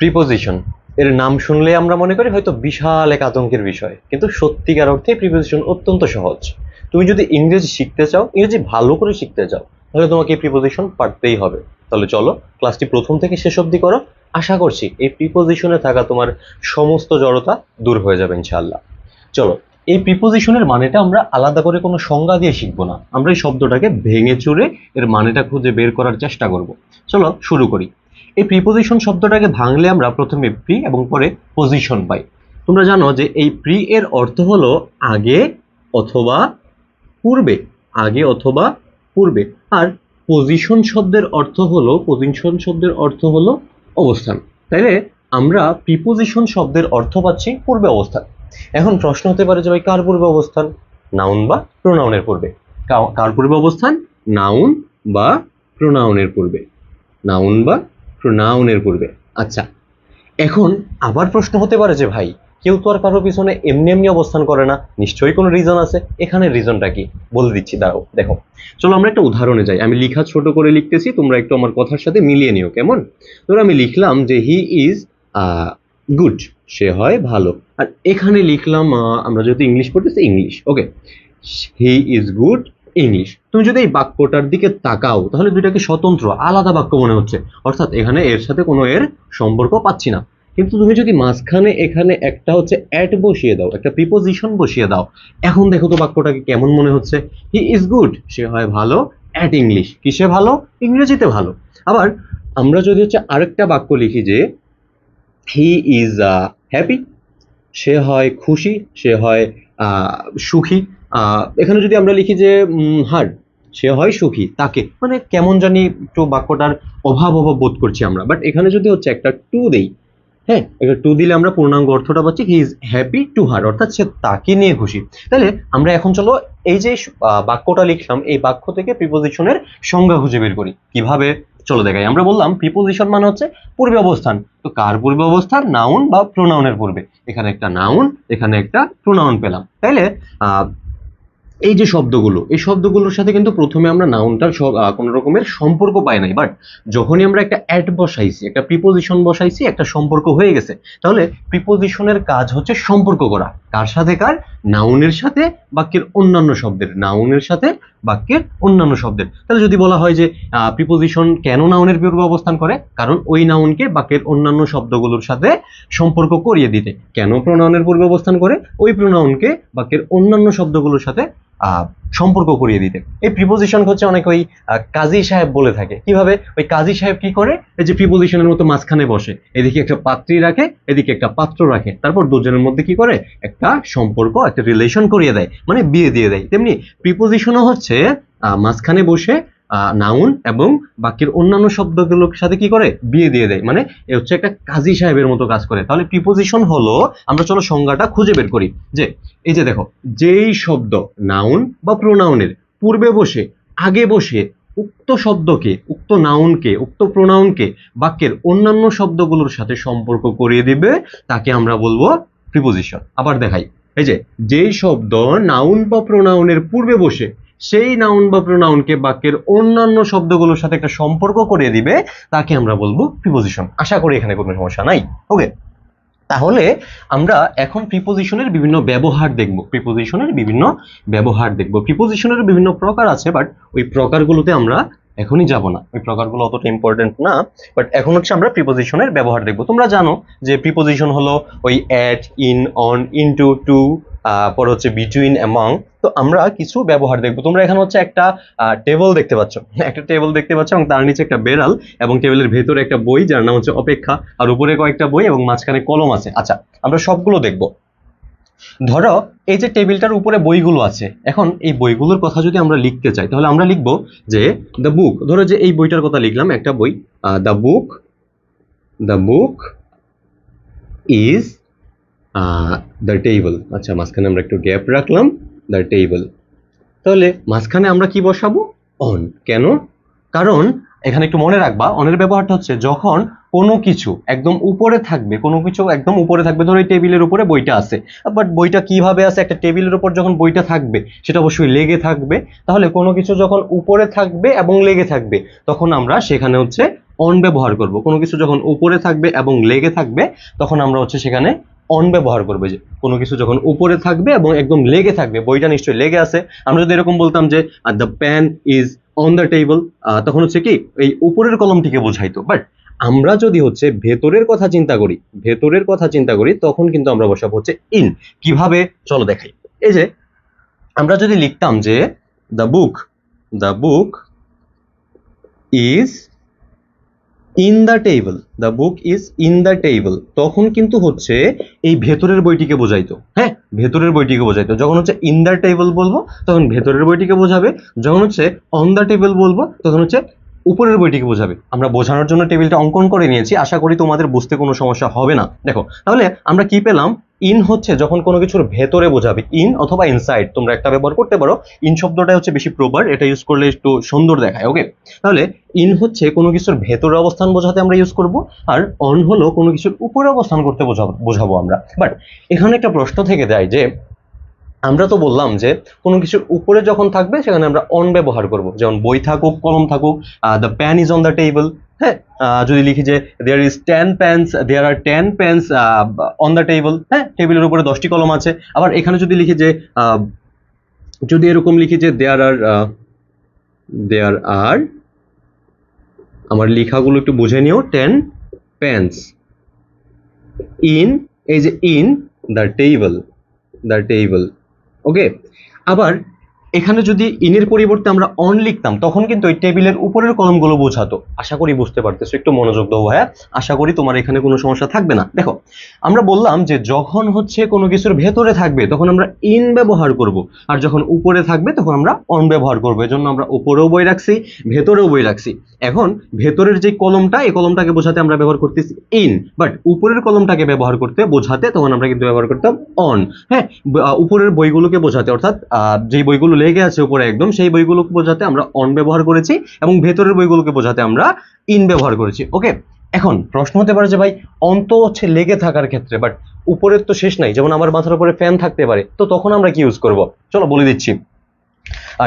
Preposition এর নাম শুনলে আমরা মনে করি হয়তো বিশাল এক আতঙ্কের বিষয়, কিন্তু সত্যিকার অর্থে প্রিপোজিশন অত্যন্ত সহজ। তুমি যদি ইংরেজি শিখতে চাও, ইংরেজি ভালো করে শিখতে চাও, তাহলে তোমাকে এই প্রিপোজিশন পারতেই হবে। তাহলে চলো, ক্লাসটি প্রথম থেকে শেষ অবধি করো। আশা করছি এই প্রিপোজিশনে থাকা তোমার সমস্ত জড়তা দূর হয়ে যাবে, ইনশাআল্লাহ। চলো, এই প্রিপোজিশনের মানেটা আমরা আলাদা করে কোনো সংজ্ঞা দিয়ে শিখব না। আমরা এই শব্দটাকে ভেঙে চুরে এর মানেটা খুঁজে বের করার চেষ্টা করব। চলো, শুরু করি। এই প্রিপোজিশন শব্দটাকে ভাঙলে আমরা প্রথমে প্রি এবং পরে পজিশন পাই। তোমরা জানো যে এই প্রি এর অর্থ হলো আগে অথবা পূর্বে, আগে অথবা পূর্বে। আর পজিশন শব্দের অর্থ হলো পজিশন শব্দের অর্থ হলো অবস্থান। তাইলে আমরা প্রিপোজিশন শব্দের অর্থ পাচ্ছি পূর্বে অবস্থান। এখন প্রশ্ন হতে পারে যে ভাই, কার পূর্বে অবস্থান? নাউন বা প্রোনাউনের পূর্বে। কার পূর্বে অবস্থান? নাউন বা প্রোনাউনের পূর্বে। নাউন বা প্রোনাউনের পূর্বে। আচ্ছা এখন আবার প্রশ্ন হতে পারে যে ভাই, কেউ তো আর কারোর পিছনে এমনি এমনি অবস্থান করে না, নিশ্চয়ই কোনো রিজন আছে? এখানে রিজনটা কি? বলে দিচ্ছি, দাঁড়াও, দেখো। চলো আমরা একটা উদাহরণে যাই। আমি লেখা ছোট করে লিখতেছি, তোমরা একটু আমার কথার সাথে মিলিয়ে নিও, কেমন? ধরো আমি লিখলাম যে হি ইজ গুড সে হয় ভালো। আর এখানে লিখলাম আমরা যেহেতু ইংলিশ পড়তেছি English okay he is good English. তুমি যদি এই বাক্যটার দিকে তাকাও, তাহলে দুইটাকে স্বতন্ত্র, আলাদা বাক্য মনে হচ্ছে। অর্থাৎ এখানে এর সাথে কোনো এর সম্পর্ক পাচ্ছি না। কিন্তু তুমি যদি মাঝখানে এখানে একটা হচ্ছে অ্যাট বসিয়ে দাও, একটা প্রিপোজিশন বসিয়ে দাও, এখন দেখো তো বাক্যটাকে কেমন মনে হচ্ছে? হি ইজ গুড সে হয় ভালো অ্যাট ইংলিশ কিসে ভালো? ইংরেজিতে ভালো। আবার আমরা যদি হচ্ছে আরেকটা বাক্য লিখি যে হি ইজ আ হ্যাপি সে হয় খুশি, সে হয় সুখী এখানে যদি আমরা লিখি যে হার, সে হয় সুখী, তাকে। মানে কেমন জানি একটু বাক্যটার অভাব অভাব বোধ করছি আমরা। বাট এখানে যদি হচ্ছে একটা টু দেই হ্যাঁ একটা টু দিলে আমরা পূর্ণাঙ্গ অর্থটা পাচ্ছি he is happy to her অর্থাৎ সে তাকে নিয়ে খুশি। তাহলে আমরা এখন চলো এই যে বাক্যটা লিখলাম, এই বাক্য থেকে প্রিপোজিশনের সংজ্ঞা খুঁজে বের করি। কীভাবে? চলো দেখাই। আমরা বললাম প্রিপোজিশন মানে হচ্ছে পূর্বে অবস্থান। তো কার পূর্বে অবস্থান? নাউন বা প্রোনাউনের পূর্বে। এখানে একটা নাউন এখানে একটা প্রোনাউন পেলাম। তাইলে এই যে শব্দগুলো, এই শব্দগুলোর সাথে কিন্তু প্রথমে আমরা নাউনটার কোনো রকমের সম্পর্ক পাই নাই। বাট যখনই আমরা একটা অ্যাড বসাইছি, একটা প্রিপোজিশন বসাইছি, একটা সম্পর্ক হয়ে গেছে, তাহলে প্রিপোজিশনের কাজ হচ্ছে সম্পর্ক করা। কার সাথে কার? নাউনের সাথে, বাক্যের অন্যান্য শব্দের। নাউনের সাথে, বাক্যের অন্যান্য শব্দের। তাহলে যদি বলা হয় যে প্রিপোজিশন কেন নাউনের পূর্বে অবস্থান করে? কারণ ওই নাউনকে বাক্যের অন্যান্য শব্দগুলোর সাথে সম্পর্ক করিয়ে দিতে। কেন প্রোনাউনের পূর্বে অবস্থান করে? ওই প্রোনাউনকে বাক্যের অন্যান্য শব্দগুলোর সাথে সম্পর্ক করিয়ে দিতে এই প্রিপোজিশন হচ্ছে অনেক ওই কাজী সাহেব বলে থাকে। কীভাবে? ওই কাজী সাহেব কি করে? এই যে প্রিপোজিশনের মতো মাঝখানে বসে। এদিকে একটা পাত্রী রাখে, এদিকে একটা পাত্র রাখে। তারপর দুজনের মধ্যে কি করে? একটা সম্পর্ক, একটা রিলেশন করিয়ে দেয়। মানে বিয়ে দিয়ে দেয়। তেমনি প্রিপোজিশনও হচ্ছে মাঝখানে বসে নাউন এবং বাক্যের অন্যান্য শব্দগুলোর সাথে কি করে? বিয়ে দিয়ে দেয়। মানে এ হচ্ছে একটা কাজী সাহেবের মতো কাজ করে। তাহলে প্রিপোজিশন হলো আমরা চলো সংজ্ঞাটা খুঁজে বের করি। যে এই যে দেখো যেই শব্দ নাউন বা প্রোনাউনের পূর্বে বসে আগে বসে উক্ত শব্দকে উক্ত নাউনকে উক্ত প্রোনাউনকে বাক্যের অন্যান্য শব্দগুলোর সাথে সম্পর্ক করিয়ে দিবে তাকে আমরা বলব প্রিপোজিশন আবার দেখাই। এই যে যেই শব্দ নাউন বা প্রোনাউনের পূর্বে বসে সেই নাউন বা প্রোনাউনকে বাক্যের অন্যান্য শব্দগুলোর সাথে একটা সম্পর্ক করে দিবে, তাকে আমরা বলব প্রিপোজিশন আশা করি এখানে কোনো সমস্যা নাই। ওকে তাহলে আমরা এখন প্রিপোজিশনের বিভিন্ন ব্যবহার দেখব। প্রিপোজিশনের বিভিন্ন ব্যবহার দেখব। প্রিপোজিশনের বিভিন্ন প্রকার আছে বাট ওই প্রকারগুলোতে আমরা এখনই যাব না। ওই প্রকারগুলো অতটা ইম্পর্টেন্ট না বাট এখন হচ্ছে আমরা প্রিপোজিশনের ব্যবহার দেখব। তোমরা জানো যে প্রিপোজিশন হলো ওই at in on into to পর হচ্ছে বিটুইন অ্যামং তো আমরা কিছু ব্যবহার দেখব। তোমরা এখানে হচ্ছে একটা টেবল দেখতে পাচ্ছ। একটা টেবল দেখতে পাচ্ছ এবং তার নিচে একটা বেড়াল এবং টেবিলের ভেতরে একটা বই যার নাম হচ্ছে অপেক্ষা। আর উপরে কয়েকটা বই এবং মাঝখানে কলম আছে। আচ্ছা আমরা সবগুলো দেখব। ধরো, এই যে টেবিলটার উপরে বইগুলো আছে, এখন এই বইগুলোর কথা যদি আমরা লিখতে চাই, তাহলে আমরা লিখব যে দ্য বুক ধরো যে এই বইটার কথা লিখলাম, একটা বই the book the book is the table আচ্ছা মাঝখানে আমরা একটু গ্যাপ রাখলাম দ্য টেবল তাহলে মাঝখানে আমরা কি বসাবো? অন কেন? কারণ এখানে একটু মনে রাখবা, অনের ব্যবহারটা হচ্ছে যখন কোনো কিছু একদম উপরে থাকবে, কোনো কিছু একদম উপরে থাকবে, ধরো এই টেবিলের উপরে বইটা আছে বাট বইটা কীভাবে আছে, একটা টেবিলের উপর যখন বইটা থাকবে, সেটা অবশ্যই লেগে থাকবে, তাহলে কোনো কিছু যখন উপরে থাকবে এবং লেগে থাকবে, তখন আমরা সেখানে হচ্ছে অন ব্যবহার করব। কোনো কিছু যখন উপরে থাকবে এবং লেগে থাকবে, তখন আমরা হচ্ছে সেখানে অন ব্যবহার করবে যে, কোনো কিছু যখন উপরে থাকবে এবং একদম লেগে থাকবে, বইটা নিশ্চয়ই লেগে আছে। আমরা যদি এরকম বলতাম যে the pen is on the table তখন হচ্ছে কি, এই উপরের কলমটিকে বোঝাইতো। বাট আমরা যদি হচ্ছে ভেতরের কথা চিন্তা করি, ভেতরের কথা চিন্তা করি, তখন কিন্তু আমরা বসাবো হচ্ছে ইন কীভাবে? চলো দেখাই। এই যে, আমরা যদি লিখতাম যে the book the book is in the table the book is in the table তখন কিন্তু হচ্ছে এই ভেতরের বইটিকে বোঝাইতো। হ্যাঁ ভেতরের বইটিকে বোঝাইতো। যখন হচ্ছে ইন দ্য টেবল বলব, তখন ভেতরের বইটিকে বোঝাবে। যখন হচ্ছে অন দ্য টেবল বলব, তখন হচ্ছে উপরের বইটিকে বোঝাবে। আমরা বোঝানোর জন্য টেবিলটা অঙ্কন করে নিয়েছি। আশা করি তোমাদের বুঝতে কোনো সমস্যা হবে না। দেখো, তাহলে আমরা কি পেলাম? ইন হচ্ছে যখন কোনো কিছুর ভেতরে বোঝাবে, ইন অথবা ইনসাইড, তোমরা একটা ব্যবহার করতে পারো, ইন শব্দটা হচ্ছে বেশি প্রবার এটা ইউজ করলে একটু সুন্দর দেখায় ওকে তাহলে ইন হচ্ছে কোনো কিছুর ভেতরে অবস্থান বোঝাতে আমরা ইউজ করব, আর অন হলো কোনো কিছুর উপরে অবস্থান করতে বোঝাবো বোঝাবো আমরা। বাট এখানে একটা প্রশ্ন থেকে যায় যে, আমরা তো বললাম যে কোনো কিছুর উপরে যখন থাকবে, সেখানে আমরা অন ব্যবহার করব। যেমন বই থাকুক, কলম থাকুক the pen is on the table হ্যাঁ যদি লিখি যে there is ten pens there are ten pens on the table হ্যাঁ টেবিলের উপরে দশটি কলম আছে। আবার এখানে যদি লিখি যে যদি এরকম লিখি যে দেয়ার আর দেয়ার আর আমার লেখাগুলো একটু বুঝে নিও টেন পেন্স ইন এই যে in the table the table okay আবার এখানে যদি ইনের পরিবর্তে আমরা অন লিখতাম, তখন কিন্তু ওই টেবিলের উপরের কলমগুলো বোঝাতো। আশা করি বুঝতে পারতেছো, একটু মনোযোগ দাও ভাইয়া। আশা করি তোমার এখানে কোনো সমস্যা থাকবে না। দেখো, আমরা বললাম যে যখন হচ্ছে কোনো কিছুর ভেতরে থাকবে, তখন আমরা ইন ব্যবহার করব। আর যখন উপরে থাকবে, তখন আমরা অন ব্যবহার করব। এজন্য আমরা উপরেও বই রাখছি, ভেতরেও বই রাখছি। এখন ভেতরের যে কলমটা এই কলমটাকে বোঝাতে আমরা ব্যবহার করতেছি ইন বাট উপরের কলমটাকে ব্যবহার করতে, বোঝাতে তখন আমরা কিন্তু ব্যবহার করতাম অন হ্যাঁ উপরের বইগুলোকে বোঝাতে, অর্থাৎ যেই বইগুলো লেগে আছে উপরে একদম, সেই বইগুলোকে বোঝাতে আমরা অন ব্যবহার করেছি এবং ভেতরের বইগুলোকে বোঝাতে আমরা ইন ব্যবহার করেছি। ওকে এখন প্রশ্ন হতে পারে যে ভাই অন্ত হচ্ছে লেগে থাকার ক্ষেত্রে বাট উপরের তো শেষ নাই, যেমন আমার মাথার উপরে ফ্যান থাকতে পারে, তো তখন আমরা কি ইউজ করব? চলো বলে দিচ্ছি।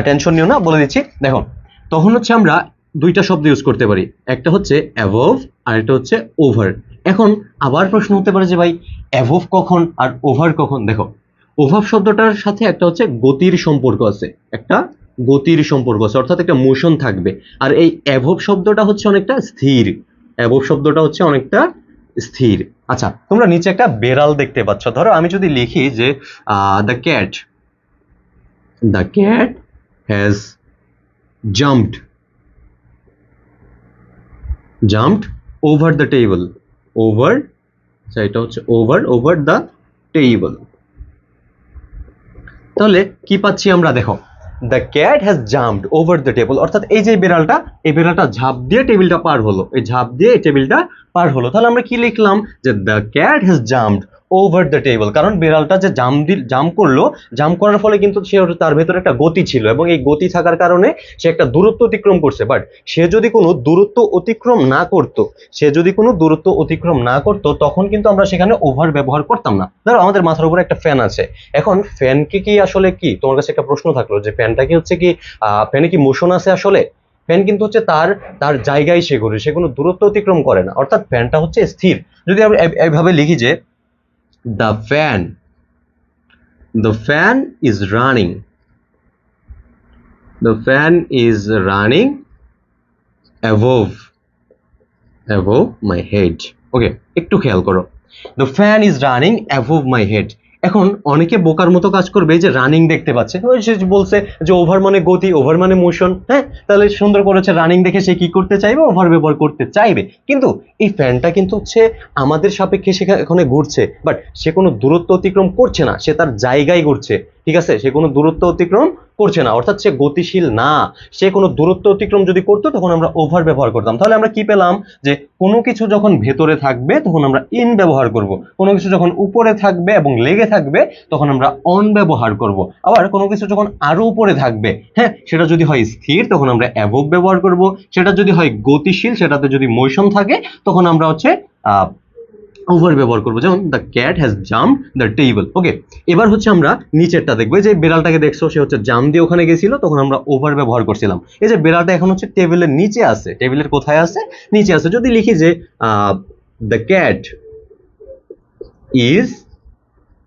টেনশন নিও না, বলে দিচ্ছি। দেখো তখন হচ্ছে আমরা দুইটা শব্দ ইউজ করতে পারি, একটা হচ্ছে অ্যাভভ আর একটা হচ্ছে ওভার এখন আবার প্রশ্ন হতে পারে যে ভাই অ্যাভভ কখন আর ওভার কখন? দেখো ওভাব শব্দটার সাথে একটা হচ্ছে গতির সম্পর্ক আছে। একটা গতির সম্পর্ক আছে, অর্থাৎ একটা মোশন থাকবে। আর এই অ্যাভব শব্দটা হচ্ছে অনেকটা স্থির। অ্যাভব শব্দটা হচ্ছে অনেকটা স্থির। আচ্ছা তোমরা নিচে একটা বেড়াল দেখতে পাচ্ছ। ধরো আমি যদি লিখি যে the cat the cat has jumped jumped over the table আচ্ছা এটা হচ্ছে over ওভার দ্য table তাহলে কি পাচ্ছি আমরা? দেখো the cat has jumped over the table অর্থাৎ এই যে বিড়ালটা, এই বিড়ালটা ঝাঁপ দিয়ে টেবিলটা পার হলো। এই ঝাঁপ দিয়ে এই টেবিলটা পার হলো। তাহলে আমরা কি লিখলাম? যে the cat has jumped over the table কারণ বিড়ালটা যে জাম দিল জাম করল, জাম করার ফলে কিন্তু সে তার ভেতরে একটা গতি ছিল এবং এই গতি থাকার কারণে সে একটা দূরত্ব অতিক্রম করছে। বাট সে যদি কোনো দূরত্ব অতিক্রম না করত, সে যদি কোনো দূরত্ব অতিক্রম না করত, তখন কিন্তু আমরা সেখানে ওভার ব্যবহার করতাম না। ধরো আমাদের মাথার উপরে একটা ফ্যান আছে। এখন ফ্যানকে কি আসলে কি? তোমার কাছে একটা প্রশ্ন থাকল যে ফ্যানটা কি হচ্ছে কি ফ্যানে কি মোশন আছে আসলে? ফ্যান কিন্তু হচ্ছে তার তার জায়গায় সে ঘুরে, সে কোনো দূরত্ব অতিক্রম করে না। অর্থাৎ ফ্যানটা হচ্ছে স্থির। যদি আমরা এভাবে লিখি যে the fan the fan is running the fan is running above above my head okay একটু খেয়াল করো. The fan is running above my head এখন অনেকে বোকার মতো কাজ করবে যে রানিং দেখতে পাচ্ছে। সে বলছে যে ওভার মানে গতি ওভার মানে মোশন হ্যাঁ? তাহলে সুন্দর করেছে রানিং দেখে সে কি করতে চাইবে? ওভার ব্যবহার করতে চাইবে। কিন্তু এই ফ্যানটা কিন্তু হচ্ছে আমাদের সাপেক্ষে সেখানে এখানে ঘুরছে বাট সে কোনো দূরত্ব অতিক্রম করছে না, সে তার জায়গায় ঘুরছে। ঠিক আছে? সে কোনো দূরত্ব অতিক্রম করছে না। অর্থাৎ সে গতিশীল না। সে কোনো দূরত্ব অতিক্রম যদি করতো, তখন আমরা ওভার ব্যবহার করতাম। তাহলে আমরা কি পেলাম? যে কোনো কিছু যখন ভেতরে থাকবে, তখন আমরা ইন ব্যবহার করব। কোনো কিছু যখন উপরে থাকবে এবং লেগে থাকবে, তখন আমরা অন ব্যবহার করব। আবার কোনো কিছু যখন আরও উপরে থাকবে হ্যাঁ সেটা যদি হয় স্থির, তখন আমরা অ্যাভব ব্যবহার করব। সেটা যদি হয় গতিশীল, সেটাতে যদি মোশন থাকে, তখন আমরা হচ্ছে ওভার ব্যবহার করব। যেমন the cat has jump the table okay এবার হচ্ছে আমরা নিচেরটা দেখব। যে বেড়ালটাকে দেখছ, সে হচ্ছে জাম দিয়ে ওখানে গেছিল, তখন আমরা ওভার ব্যবহার করছিলাম। এই যে বেড়ালটা এখন হচ্ছে টেবিলের নিচে আছে। টেবিলের কোথায় আছে? নিচে আছে। যদি লিখি যে the cat is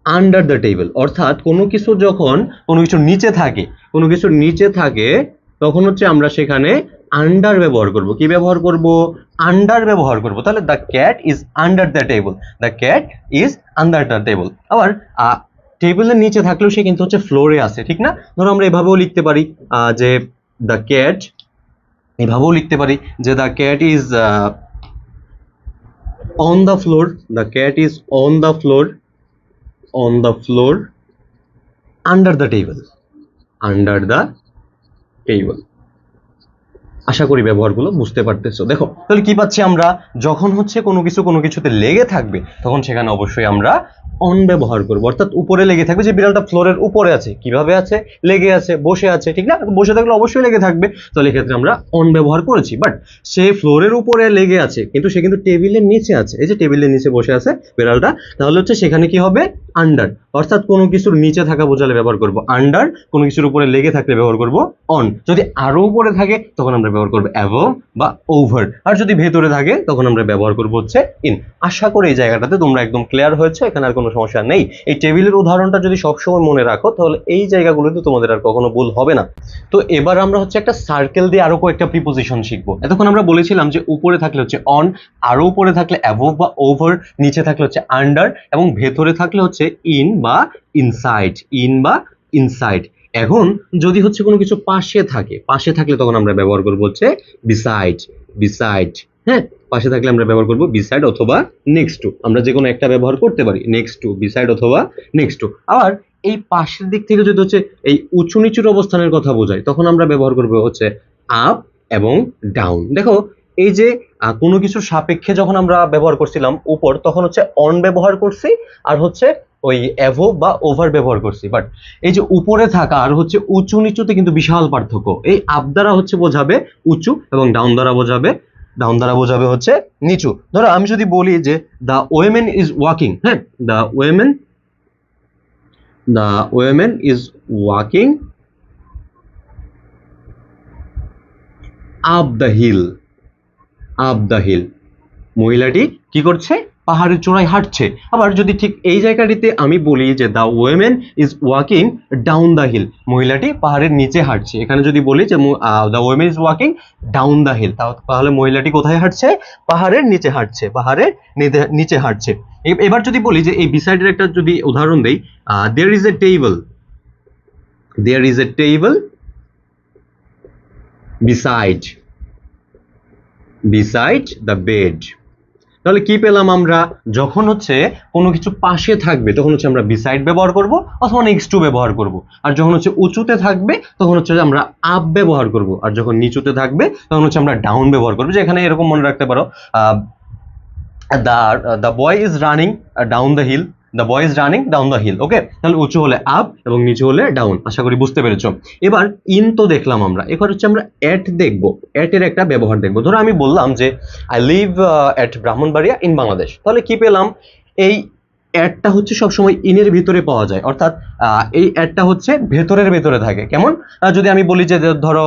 under the table অর্থাৎ কোনো কিছু যখন কোনো কিছুর নিচে থাকে, কোনো কিছুর নিচে থাকে, তখন হচ্ছে আমরা সেখানে আন্ডার ব্যবহার করব। কি ব্যবহার করব? আন্ডার ব্যবহার করব। তাহলে the cat is under the table the cat is under the table আবার টেবিলের নিচে থাকলেও সে কিন্তু হচ্ছে ফ্লোরে আছে, ঠিক না? ধরো আমরা এভাবেও লিখতে পারি যে দ্য ক্যাট এভাবেও লিখতে পারি যে the cat is on the floor the cat is on the floor on the floor under the table under the table আশা করি ব্যবহারগুলো বুঝতে পারতেছো। দেখো, তাহলে কি পাচ্ছি আমরা? যখন হচ্ছে কোনো কিছু কোনো কিছুতে লেগে থাকবে, তখন সেখানে অবশ্যই আমরা অন ব্যবহার করব। অর্থাৎ উপরে লেগে থাকবে, যে বিড়ালটা ফ্লোরের উপরে আছে। কীভাবে আছে? লেগে আছে, বসে আছে, ঠিক না? বসে থাকলে অবশ্যই লেগে থাকবে। তাহলে এক্ষেত্রে আমরা অন ব্যবহার করেছি। বাট সে ফ্লোরের উপরে লেগে আছে, কিন্তু সে কিন্তু টেবিলের নিচে আছে। এই যে টেবিলের নিচে বসে আছে বিড়ালটা, তাহলে হচ্ছে সেখানে কি হবে? আন্ডার অর্থাৎ কোনো কিছুর নিচে থাকা বোঝালে ব্যবহার করব। আন্ডার কোনো কিছুর উপরে লেগে থাকলে ব্যবহার করব অন যদি আরও উপরে থাকে, তখন আমরা ব্যবহার করব অ্যাভো বা ওভার আর যদি ভেতরে থাকে, তখন আমরা ব্যবহার করব হচ্ছে ইন আশা করি এই জায়গাটাতে তোমরা একদম ক্লিয়ার হয়েছে। এখানে আর কোনো সমস্যা নেই। এই টেবিলের উদাহরণটা যদি সবসময় মনে রাখো, তাহলে এই জায়গাগুলোতে তোমাদের আর কখনো ভুল হবে না। তো এবার আমরা হচ্ছে একটা সার্কেল দিয়ে আরও কয়েকটা প্রিপোজিশন শিখব। এতক্ষণ আমরা বলেছিলাম যে উপরে থাকলে হচ্ছে অন আরও উপরে থাকলে অ্যাভোভ বা ওভার নিচে থাকলে হচ্ছে আন্ডার এবং ভেতরে থাকলে হচ্ছে ইন বা ইনসাইড ইন বা ইনসাইড এখন যদি হচ্ছে কোনো কিছু পাশে থাকে, পাশে থাকলে তখন আমরা ব্যবহার করব হচ্ছে বিসাইড বিসাইড হ্যাঁ? পাশে থাকলে আমরা ব্যবহার করব বিসাইড অথবা নেক্সট টু আমরা যে কোনো একটা ব্যবহার করতে পারি নেক্সট টু বিসাইড অথবা নেক্সট টু আবার এই পাশের দিক থেকে যদি হচ্ছে এই উঁচু নিচুর অবস্থানের কথা বোঝায় তখন আমরা ব্যবহার করব হচ্ছে আপ এবং ডাউন দেখো, এই যে কোনো কিছুর সাপেক্ষে যখন আমরা ব্যবহার করছিলাম উপর, তখন হচ্ছে অন ব্যবহার করছি আর হচ্ছে ওই অ্যাভো বা ওভার ব্যবহার করছি। বাট এই যে উপরে থাকা আর হচ্ছে উঁচু নিচুতে কিন্তু বিশাল পার্থক্য। এই আপ দ্বারা হচ্ছে বোঝাবে উঁচু এবং ডাউন দ্বারা বোঝাবে ডাউন দ্বারা বোঝাবে হচ্ছে নিচু। ধরো আমি যদি বলি যে দ্য ওয়েমেন ইজ ওয়াকিং হ্যাঁ? The women the women is walking up the hill up the hill মহিলাটি কি করছে? পাহাড়ের চূড়ায় হাঁটছে। আবার যদি ঠিক এই জায়গাটিতে আমি বলি যে the women is walking down the hill মহিলাটি পাহাড়ের নিচে হাঁটছে। এখানে যদি বলি যে the women is walking down the hill তাহলে মহিলাটি কোথায় হাঁটছে? পাহাড়ের নিচে হাঁটছে, পাহাড়ের নিচে- হাঁটছে। এবার যদি বলি যে এই বিসাইডের একটা যদি উদাহরণ দেই there is a table there is a table beside beside the bed তাহলে কি পেলাম আমরা? যখন হচ্ছে কোনো কিছু পাশে থাকবে, তখন হচ্ছে আমরা বিসাইড ব্যবহার করব অথবা নেক্সট টু ব্যবহার করব। আর যখন হচ্ছে উঁচুতে থাকবে, তখন হচ্ছে আমরা আপ ব্যবহার করব। আর যখন নিচুতে থাকবে, তখন হচ্ছে আমরা ডাউন ব্যবহার করব। যে এখানে এরকম মনে রাখতে পারো the the boy is running down the hill the boy is running down the hill okay তাহলে উঁচু হলে আপ এবং নিচু হলে ডাউন আশা করি বুঝতে পেরেছ। এবার ইন তো দেখলাম আমরা। এবার হচ্ছে আমরা অ্যাট দেখব। অ্যাটের একটা ব্যবহার দেখব। ধরো আমি বললাম যে I live at Brahmanbaria in Bangladesh তাহলে কি পেলাম? এই অ্যাডটা হচ্ছে সবসময় ইনের ভিতরে পাওয়া যায়। অর্থাৎ এই অ্যাডটা হচ্ছে ভেতরের ভেতরে থাকে। কেমন? যদি আমি বলি যে ধরো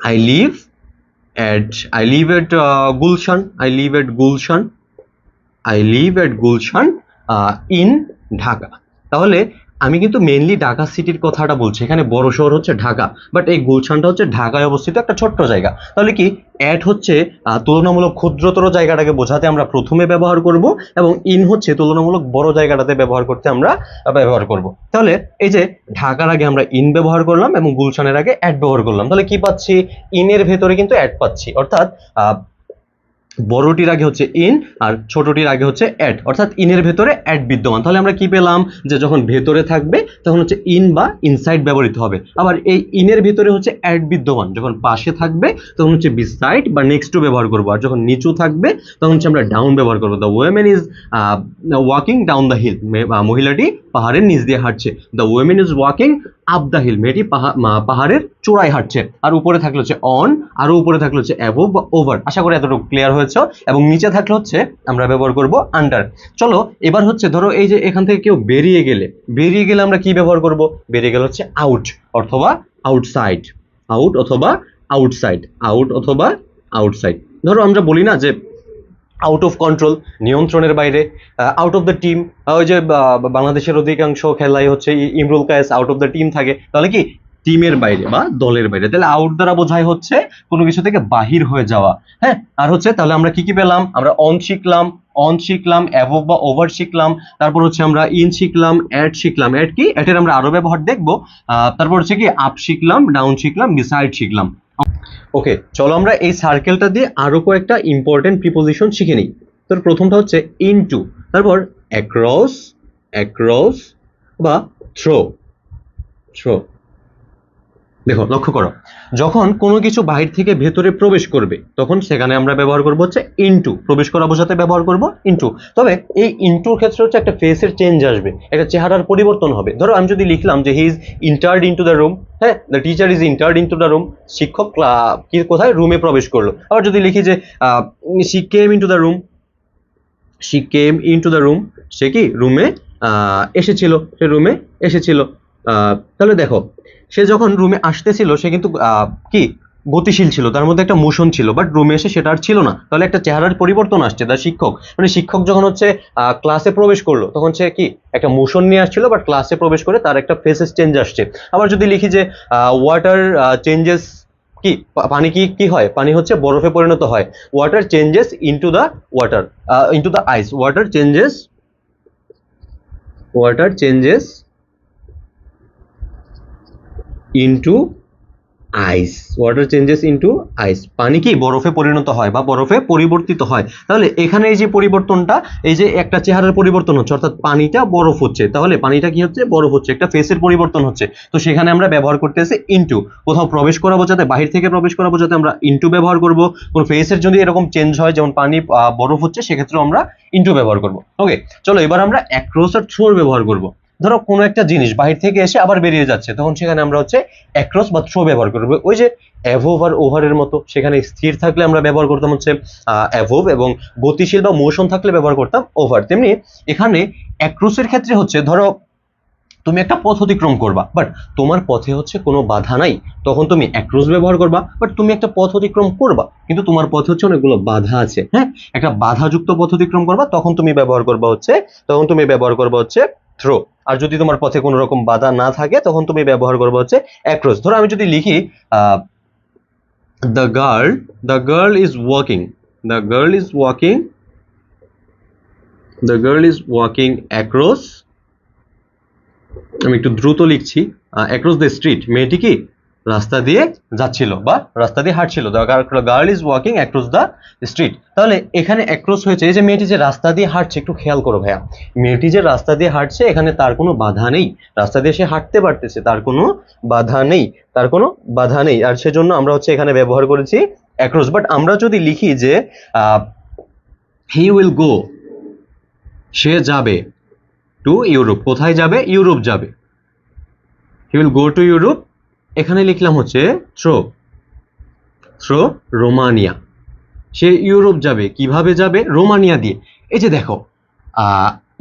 I live at I live at uh, I live at at I live at at Uh, Dhaka. তাহলে আমি কিন্তু মেনলি ঢাকা সিটির কথাটা বলছি। এখানে বড় শহর হচ্ছে ঢাকা বাট এই গুলশানটা হচ্ছে ঢাকায় অবস্থিত একটা ছোট্ট জায়গা। তাহলে কি অ্যাড হচ্ছে তুলনামূলক ক্ষুদ্রতর জায়গাটাকে বোঝাতে আমরা প্রথমে ব্যবহার করব এবং ইন হচ্ছে তুলনামূলক বড় জায়গাটাতে ব্যবহার করতে আমরা ব্যবহার করব। তাহলে এই যে ঢাকার আগে আমরা ইন ব্যবহার করলাম এবং গুলশানের আগে অ্যাড ব্যবহার করলাম। তাহলে কি পাচ্ছি? ইনের ভেতরে কিন্তু অ্যাড পাচ্ছি। অর্থাৎ বড়টির আগে হচ্ছে ইন আর ছোটটির আগে হচ্ছে অ্যাড অর্থাৎ ইনের ভেতরে অ্যাড বিদ্যমান। তাহলে আমরা কি পেলাম? যে যখন ভেতরে থাকবে, তখন হচ্ছে ইন বা ইনসাইড ব্যবহৃত হবে। আবার এই ইনের ভেতরে হচ্ছে অ্যাড বিদ্যমান। যখন পাশে থাকবে, তখন হচ্ছে বিসাইড বা নেক্সট টু ব্যবহার করব। আর যখন নিচু থাকবে, তখন হচ্ছে আমরা ডাউন ব্যবহার করব। The women is walking down the hill মহিলাটি পাহাড়ের নিচ দিয়ে হাঁটছে। The women is walking up the hill মেয়েটি পাহা- পাহাড়ের চূড়ায় হাঁটছে। আর উপরে থাকলে হচ্ছে অন আর উপরে থাকলে হচ্ছে অ্যাবভ বা ওভার আশা করি এতটুকু ক্লিয়ার হয়েছে। এবং নিচে থাকলে হচ্ছে আমরা ব্যবহার করব আন্ডার চলো, এবার হচ্ছে ধরো এই যে এখান থেকে কেউ বেরিয়ে গেলে বেরিয়ে গেলে আমরা কি ব্যবহার করব? বেরিয়ে গেলে হচ্ছে আউট অথবা আউটসাইড আউট অথবা আউটসাইড আউট অথবা আউটসাইড ধরো আমরা বলি না যে আউট অফ কন্ট্রোল নিয়ন্ত্রণের বাইরে আউট অফ দ্য টিম ওই যে বাংলাদেশের অধিকাংশ খেলাই হচ্ছে Imrul Kayes out of the team থাকে। তাহলে কি টিমের বাইরে বা দলের বাইরে। তাহলে আউট দ্বারা বোঝায় হচ্ছে কোনো কিছু থেকে বাহির হয়ে যাওয়া। হ্যাঁ? আর হচ্ছে তাহলে আমরা কি কি পেলাম? আমরা অন শিখলাম অন শিখলাম অ্যাভোভ বা ওভার শিখলাম, তারপর হচ্ছে আমরা ইন শিখলাম অ্যাড শিখলাম। অ্যাড কি? অ্যাডের আমরা আরও ব্যবহার দেখব। তারপর হচ্ছে কি আপ শিখলাম ডাউন শিখলাম বিসাইড শিখলাম। ওকে চলো আমরা এই সার্কেলটা দিয়ে আরও কয়েকটা ইম্পর্টেন্ট প্রিপোজিশন শিখে নিই। তোর প্রথমটা হচ্ছে ইনটু তারপর অ্যাক্রস অ্যাক্রস বা থ্রো থ্রো দেখো, লক্ষ্য করো। যখন কোনো কিছু বাহির থেকে ভেতরে প্রবেশ করবে, তখন সেখানে আমরা ব্যবহার করব হচ্ছে ইনটু প্রবেশ করা বোঝাতে ব্যবহার করব ইনটু তবে এই ইনটুর ক্ষেত্রে হচ্ছে একটা ফেসের চেঞ্জ আসবে, একটা চেহারার পরিবর্তন হবে। ধরো, আমি যদি লিখলাম যে he is entered into the room হ্যাঁ the teacher is entered into the room শিক্ষক কি, কোথায়? রুমে প্রবেশ করল। আবার যদি লিখি যে she came into the room she came into the room সে কি? রুমে এসেছিল, সে রুমে এসেছিল। তাহলে দেখো, সে যখন রুমে আসতেছিল, সে কিন্তু কি, গতিশীল ছিল, তার মধ্যে একটা মোশন ছিল বাট রুমে এসে সেটা আর ছিল না। তাহলে একটা চেহারার পরিবর্তন আসছে, তার শিক্ষক। মানে শিক্ষক যখন হচ্ছে ক্লাসে প্রবেশ করল, তখন সে কি, একটা মোশন নিয়ে আসছিল বাট ক্লাসে প্রবেশ করে তার একটা ফেসেস চেঞ্জ আসছে। আবার যদি লিখি যে ওয়াটার চেঞ্জেস কি পানি কি কি হয়? পানি হচ্ছে বরফে পরিণত হয়। Water changes into the water into the ice water changes water changes into ice water changes into ice পানি কি? বরফে পরিণত হয় বা বরফে পরিবর্তিত হয়। তাহলে এখানে এই যে পরিবর্তনটা, এই যে একটা চেহারার পরিবর্তন হচ্ছে, অর্থাৎ পানিটা বরফ হচ্ছে। তাহলে পানিটা কি হচ্ছে? বরফ হচ্ছে, একটা ফেসের পরিবর্তন হচ্ছে। তো সেখানে আমরা ব্যবহার করতে করতেছি ইন্টু কোথাও প্রবেশ করা বোঝাতে বাহির থেকে প্রবেশ করা বোঝাতে আমরা ইন্টু ব্যবহার করব। কোন ফেসের যদি এরকম চেঞ্জ হয়, যেমন পানি বরফ হচ্ছে, সেক্ষেত্রেও আমরা ইন্টু ব্যবহার করব। ওকে চলো এবার আমরা অ্যাক্রোস আর থ্রোর ব্যবহার করব। ধরো কোনো একটা জিনিস বাহির থেকে এসে আবার বেরিয়ে যাচ্ছে, তখন সেখানে আমরা হচ্ছে অ্যাক্রস বা থ্রো ব্যবহার করব। ওই যে অ্যাভোভ আর ওভারের মতো, সেখানে স্থির থাকলে আমরা ব্যবহার করতাম হচ্ছে অ্যাভোভ এবং গতিশীল বা মোশন থাকলে ব্যবহার করতাম ওভার তেমনি এখানে অ্যাক্রোসের ক্ষেত্রে হচ্ছে, ধরো তুমি একটা পথ অতিক্রম করবা বাট তোমার পথে হচ্ছে কোনো বাধা নাই, তখন তুমি অ্যাক্রোস ব্যবহার করবা বাট তুমি একটা পথ অতিক্রম করবা, কিন্তু তোমার পথে হচ্ছে অনেকগুলো বাধা আছে হ্যাঁ? একটা বাধাযুক্ত পথ অতিক্রম করবা, তখন তুমি ব্যবহার করবা হচ্ছে, তখন তুমি ব্যবহার করবা হচ্ছে থ্রো আর যদি তোমার পথে কোনো রকম বাধা না থাকে, তখন তুমি ব্যবহার করব হচ্ছে অ্যাক্রস ধরো আমি যদি লিখি the girl the girl is walking the girl is walking the girl is walking across আমি একটু দ্রুত লিখছি। অ্যাক্রস দ্য স্ট্রিট মেয়েটি কি? রাস্তা দিয়ে যাচ্ছিল বা রাস্তা দিয়ে হাঁটছিল। Girl is walking across the street তাহলে এখানে অ্যাক্রস হয়েছে। এই যে মেয়েটি যে রাস্তা দিয়ে হাঁটছে, একটু খেয়াল করো ভাইয়া। মেয়েটি যে রাস্তা দিয়ে হাঁটছে, এখানে তার কোনো বাধা নেই। রাস্তা দিয়ে সে হাঁটতে পারতেছে, তার কোনো বাধা নেই। তার কোনো বাধা নেই। আর সেজন্য আমরা হচ্ছে এখানে ব্যবহার করেছি অ্যাক্রস বাট আমরা যদি লিখি যে হি উইল গো সে যাবে টু ইউরোপ কোথায় যাবে? ইউরোপ যাবে। He will go to Europe এখানে লিখলাম হচ্ছে থ্রো থ্রো রোমানিয়া সে ইউরোপ যাবে, কীভাবে যাবে? রোমানিয়া দিয়ে। এই যে দেখো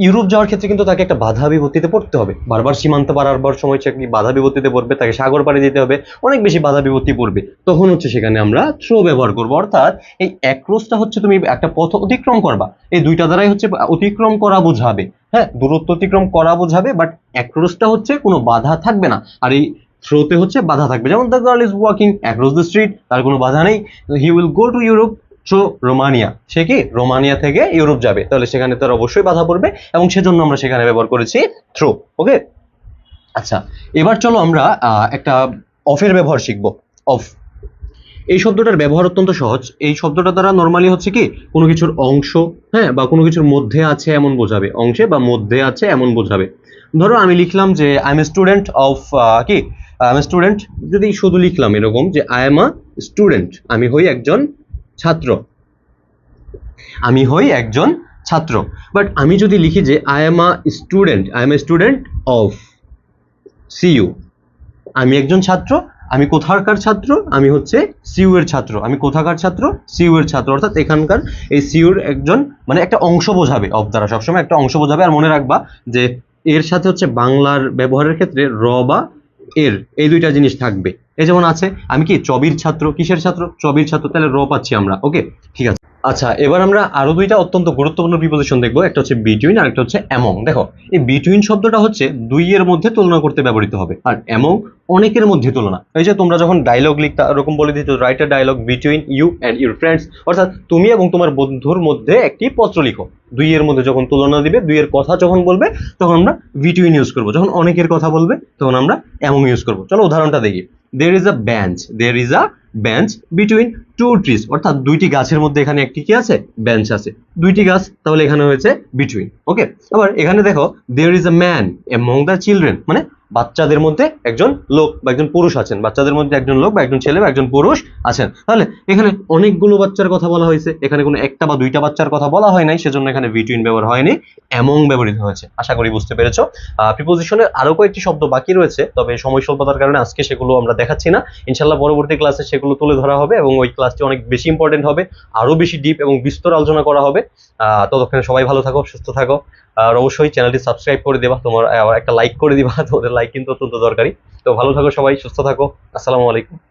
ইউরোপ যাওয়ার ক্ষেত্রে কিন্তু তাকে একটা বাধা বিপত্তিতে পড়তে হবে। বারবার সীমান্ত পারাবার সময় সে বাধা বিপত্তিতে পড়বে? তাকে সাগর পাড়ি দিতে হবে। অনেক বেশি বাধা বিপত্তি পড়বে। তখন হচ্ছে সেখানে আমরা থ্রো ব্যবহার করব। অর্থাৎ এই অ্যাক্রোসটা হচ্ছে তুমি একটা পথ অতিক্রম করবা। এই দুইটা দ্বারাই হচ্ছে অতিক্রম করা বোঝাবে। হ্যাঁ দূরত্ব অতিক্রম করা বোঝাবে বাট অ্যাক্রোসটা হচ্ছে কোনো বাধা থাকবে না। আর এই থ্রোতে হচ্ছে বাধা থাকবে। যেমন the girl is walking across the street তার কোনো বাধা নেই। He will go to Europe through Romania সে কি? রোমানিয়া থেকে ইউরোপ যাবে। তাহলে সেখানে তার অবশ্যই বাধা পড়বে এবং সেজন্য আমরা সেখানে ব্যবহার করেছি থ্রো ওকে আচ্ছা এবার চলো আমরা একটা অফের ব্যবহার শিখব। অফ এই শব্দটার ব্যবহার অত্যন্ত সহজ। এই শব্দটা দ্বারা নর্মালি হচ্ছে কি? কোনো কিছুর অংশ হ্যাঁ বা কোনো কিছুর মধ্যে আছে এমন বোঝাবে। অংশে বা মধ্যে আছে এমন বোঝাবে। ধরো আমি লিখলাম যে আই এম স্টুডেন্ট অফ কি? আই স্টুডেন্ট যদি শুধু লিখলাম এরকম যে আই এম আ স্টুডেন্ট আমি হই একজন ছাত্র। আমি হই একজন ছাত্র। বাট আমি যদি লিখি যে I am a student I am a student of CU আমি একজন ছাত্র, আমি কোথাকার ছাত্র, আমি হচ্ছে সিইউ এর ছাত্র। আমি কোথাকার ছাত্র? সিইউ এর ছাত্র। অর্থাৎ এখানকার এই সিইউর একজন মানে একটা অংশ বোঝাবে অফ দ্বারা। সবসময় একটা অংশ বোঝাবে। আর মনে রাখবা যে, এর সাথে হচ্ছে বাংলার ব্যবহারের ক্ষেত্রে র বা এর, এই দুইটা জিনিস থাকবে। এই যেমন আছে, আমি কি চবির ছাত্র? কিসের ছাত্র? চবির ছাত্র, তাহলে র পাচ্ছি আমরা ওকে ঠিক আছে। আচ্ছা এবার আমরা আরও দুইটা অত্যন্ত গুরুত্বপূর্ণ প্রিপোজিশন দেখব। একটা হচ্ছে বিটুইন আর একটা হচ্ছে অ্যামং দেখো, এই বিটুইন শব্দটা হচ্ছে দুই এর মধ্যে তুলনা করতে ব্যবহৃত হবে। আর অ্যামং অনেকের মধ্যে তুলনা। এই যে তোমরা যখন ডায়লগ লিখতা এরকম বলে দিত write a dialogue between you and your friends অর্থাৎ তুমি এবং তোমার বন্ধুর মধ্যে একটি পত্র লিখো। দুই এর মধ্যে যখন তুলনা দিবে দুই এর কথা যখন বলবে, তখন আমরা বিটুইন ইউজ করব। যখন অনেকের কথা বলবে, তখন আমরা অ্যামং ইউজ করব। চলো উদাহরণটা দেখি। There is a bench there is a bench between two trees অর্থাৎ দুইটি গাছের মধ্যে এখানে একটি কি আছে? বেঞ্চ আছে। দুইটি গাছ তাহলে এখানে হয়েছে বিটুইন ওকে আবার এখানে দেখো there is a man among the children মানে বাচ্চাদের মধ্যে একজন লোক বা একজন পুরুষ আছেন, বাচ্চাদের মধ্যে একজন লোক বা একজন ছেলে বা একজন পুরুষ আছেন। তাহলে এখানে অনেকগুলো বাচ্চার কথা বলা হয়েছে, এখানে কোনো একটা বা দুইটা বাচ্চার কথা বলা হয় নাই, সেজন্য এখানে বিটুইন ব্যবহার হয়নি এমং ব্যবহৃত হয়েছে। আশা করি বুঝতে পেরেছ। প্রিপোজিশনের আরও কয়েকটি শব্দ বাকি রয়েছে, তবে সময় স্বল্পতার কারণে আজকে সেগুলো আমরা দেখাচ্ছি না। ইনশাল্লাহ পরবর্তী ক্লাসে সেগুলো তুলে ধরা হবে এবং ওই ক্লাসটি অনেক বেশি ইম্পর্টেন্ট হবে, আরও বেশি ডিপ এবং বিস্তর আলোচনা করা হবে। ততক্ষণে সবাই ভালো থাকো, সুস্থ থাকো। আর অবশ্যই চ্যানেলটি সাবস্ক্রাইব করে দেবা। তোমার একটা লাইক করে দিবা। তোমাদের লাইক কিন্তু অত্যন্ত দরকারি। তো ভালো থাকো সবাই, সুস্থ থাকো। আসসালামু আলাইকুম।